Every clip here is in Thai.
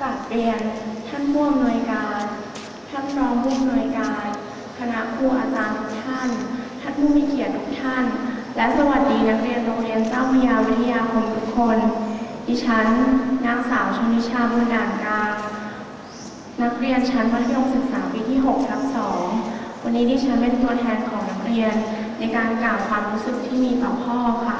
กราบเรียนท่านผู้อำนวยการ ท่านรองผู้อำนวยการ คณะครูอาจารย์ทุกท่าน ท่านผู้มีเกียรติทุกท่าน และสวัสดีนักเรียนโรงเรียนเจ้าพยาวิทยาคมทุกคน ดิฉัน นางสาวชนิชาบุญด่านกลางนักเรียนชั้นมัธยมศึกษาปีที่6ทับ2วันนี้ดิฉันเป็นตัวแทนของนักเรียน ในการกล่าวความรู้สึกที่มีต่อพ่อค่ะ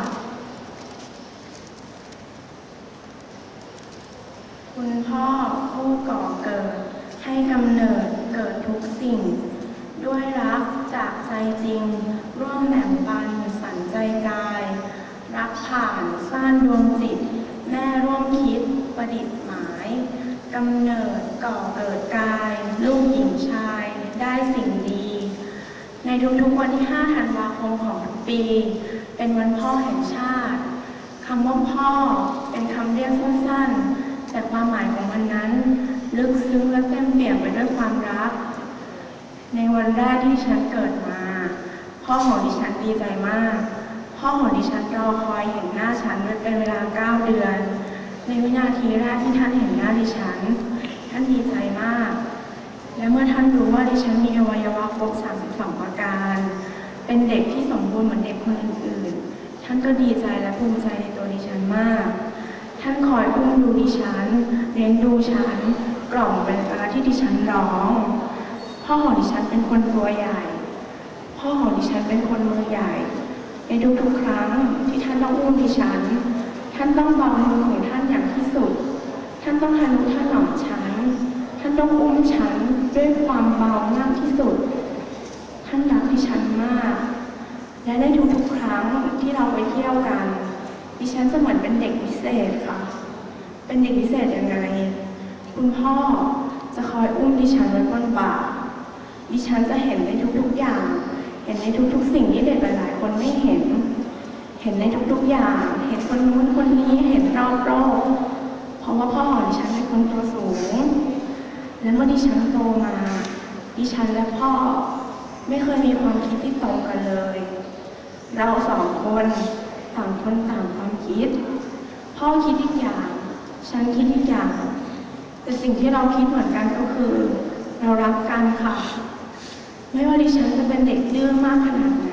คุณพ่อผู้ก่อเกิด ให้กำเนิดเกิดทุกสิ่ง ด้วยรักจากใจจริง ร่วมแบ่งปันสันใจกาย รักผ่านสร้างดวงจิต แม่ร่วมคิดประดิษฐ์หมายกำเนิดก่อเกิดกาย ลูกหญิงชายได้สิ่งดี ในทุกๆวันที่ 5 ธันวาคมของทุกปี เป็นวันพ่อแห่งชาติคำว่าพ่อเป็นคำเรียกสั้นๆ แต่ความหมายของมันนั้น ลึกซึ้งและเต็มเปี่ยมไปด้วยความรัก ในวันแรกที่ฉันเกิดมา พ่อของดิฉันดีใจมาก พ่อของดิฉันรอคอยเห็นหน้าฉันเป็นเวลาเก้าเดือน ในวินาทีแรกที่ท่านเห็นหน้าดิฉัน ท่านดีใจมาก และเมื่อท่านรู้ว่าดิฉันมีอวัยวะครบ32ประการ เป็นเด็กที่สมบูรณ์เหมือนเด็กคนอื่นๆ ท่านก็ดีใจและภูมิใจในตัวดิฉันมาก ท่านคอยอุ้มดูดิฉันเลี้ยงดูฉันกล่อมเป็นเวลาที่ดิฉันร้อง พ่อของดิฉันเป็นคนตัวใหญ่ พ่อของดิฉันเป็นคนมือใหญ่ ในทุกๆครั้งที่ท่านต้องอุ้มดิฉัน ท่านต้องเบามือของท่านอย่างที่สุด ท่านต้องทะนุถนอมฉัน ท่านต้องอุ้มฉันด้วยความเบามากที่สุด ท่านรักดิฉันมาก และในทุกๆครั้งที่เราไปเที่ยวกัน ดิฉันจะเหมือนเป็นเด็กพิเศษค่ะ เป็นเด็กพิเศษยังไง คุณพ่อจะคอยอุ้มดิฉันไว้บนบ่า ดิฉันจะเห็นในทุกๆอย่าง เห็นในทุกๆ สิ่งที่เด็กหลายๆ คนไม่เห็น เห็นในทุกๆอย่าง เห็นคนนู้นคนนี้ เห็นรอบๆ เพราะว่าพ่อของดิฉันเป็นคนตัวสูง และเมื่อดิฉันโตมา ดิฉันและพ่อไม่เคยมีความคิดที่ตรงกันเลย เราสองคน ต่างคนต่างความคิด พ่อคิดอีกอย่าง ฉันคิดอีกอย่าง แต่สิ่งที่เราคิดเหมือนกันก็คือ เรารักกันค่ะ ไม่ว่าดิฉันจะเป็นเด็กดื้อมากขนาดไหน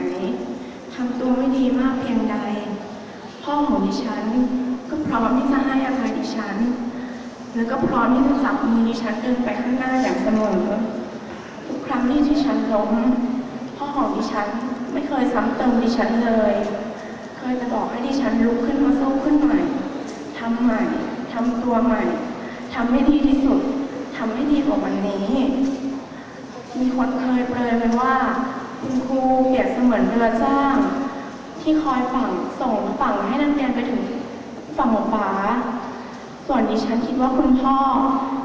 ทำตัวไม่ดีมากเพียงใด พ่อของดิฉันก็พร้อมที่จะให้อภัยดิฉัน แล้วก็พร้อมที่จะจับมือดิฉันเดินไปข้างหน้าอย่างเสมอทุกครั้งที่ดิฉันล้มพ่อของดิฉันไม่เคยซ้ำเติมดิฉันเลย ยจะบอกให้ดิฉันลุกขึ้นมาสู้ขึ้นใหม่ทำใหม่ทำตัวใหม่ทำให้ดีที่สุดทำให้ดีกว่าวันนี้ มีคนเคยเปรยไว้ว่า คุณครูเปรียบเสมือนเรือจ้าง ที่คอยฝั่งส่งฝั่งให้นักเรียนไปถึงฝั่งฟ้า ส่วนดิฉันคิดว่าคุณพ่อ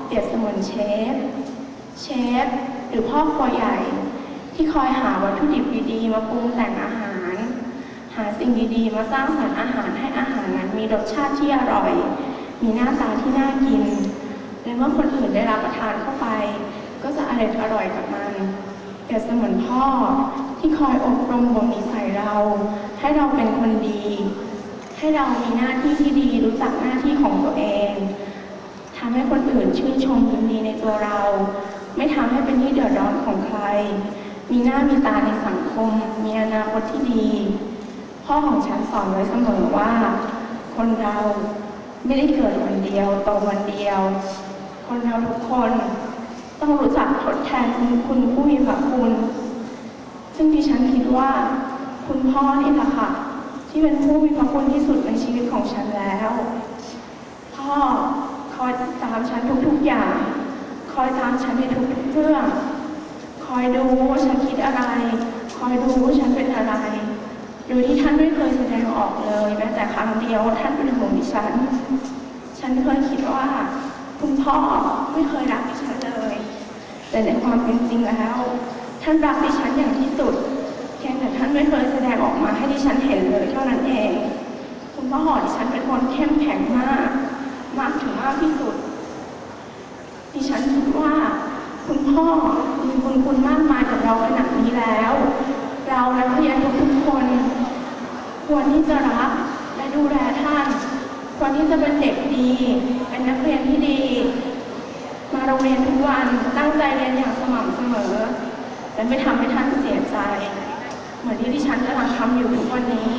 เปรียบเสมือนเชฟ เชฟ หรือพ่อครัวใหญ่ ที่คอยหาวัตถุดิบดีๆ มาปรุงแต่งอาหาราสิ่งดีๆ มาสร้างสรรค์อาหารให้อาหารนั้นมีรสชาติที่อร่อย มีหน้าตาที่น่ากิน และเมื่อคนอื่นได้รับประทานเข้าไป ก็จะอร่อยอร่อยกับมันเปรียบเสมือนพ่อที่คอยอบรมบ่มนิสัยเรา ให้เราเป็นคนดี ให้เรามีหน้าที่ที่ดีรู้จักหน้าที่ของตัวเองทำให้คนอื่นชื่นชมยินดีในตัวเรา ไม่ทำให้เป็นที่เดือดร้อนของใคร มีหน้ามีตาในสังคม มีอนาคตที่ดี พ่อของฉันสอนไว้เสมอว่า คนเราไม่ได้เกิดวันเดียวโตวันเดียว คนเราทุกคนต้องรู้จักทดแทนคุณคุณผู้มีพระคุณ ซึ่งดิฉันคิดว่า คุณพ่อนี่แหละค่ะ ที่เป็นผู้มีพระคุณที่สุดในชีวิตของฉันแล้ว พ่อคอยติดตามฉันทุกๆอย่าง คอยตามฉันในทุกๆเรื่อง คอยดูว่าฉันคิดอะไร คอยดูว่าฉันเป็นอะไร โดยที่ท่านไม่เคยแสดงออกเลยแม้แต่ครั้งเดียวท่านเป็นห่วงดิฉัน ฉันเคยคิดว่าคุณพ่อไม่เคยรักดิฉันเลย แต่ในความเป็นจริงแล้ว ท่านรักดิฉันอย่างที่สุดเพียงแต่ท่านไม่เคยแสดงออกมาให้ดิฉันเห็นเลยเท่านั้นเอง คุณพ่อขอดิฉันเป็นคนเข้มแข็งมาก มากถึงมากที่สุด ดิฉันคิดว่าคุณพ่อมีบุญคุณมากมายกับเราขนาดนี้แล้ว เราและเพื่อนทุกๆคน ควรที่จะรักและดูแลท่าน ควรที่จะเป็นเด็กดี เป็นนักเรียนที่ดี มาโรงเรียนทุกวัน ตั้งใจเรียนอย่างสม่ำเสมอ และไม่ทำให้ท่านเสียใจ เหมือนที่ดิฉันกำลังทำอยู่ทุกวันนี้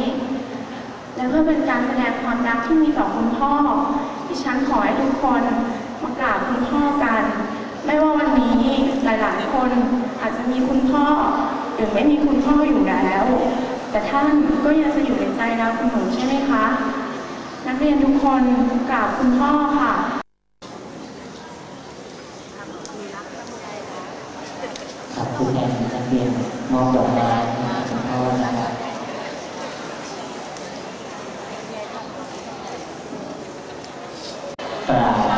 และเพื่อเป็นการแสดงความรักที่มีต่อคุณพ่อดิฉันขอให้ทุกคนมากราบคุณพ่อกัน ไม่ว่าวันนี้หลาย ๆ คนอาจจะมีคุณพ่อหรือไม่มีคุณพ่ออยู่แล้ว แต่ท่านก็ยังจะอยู่ในใจเราเสมอใช่ไหมคะ นักเรียนทุกคนกราบคุณพ่อค่ะครับคุณแทนนักเรียนมอบดอกไม้คุณพ่อนะครับกราบ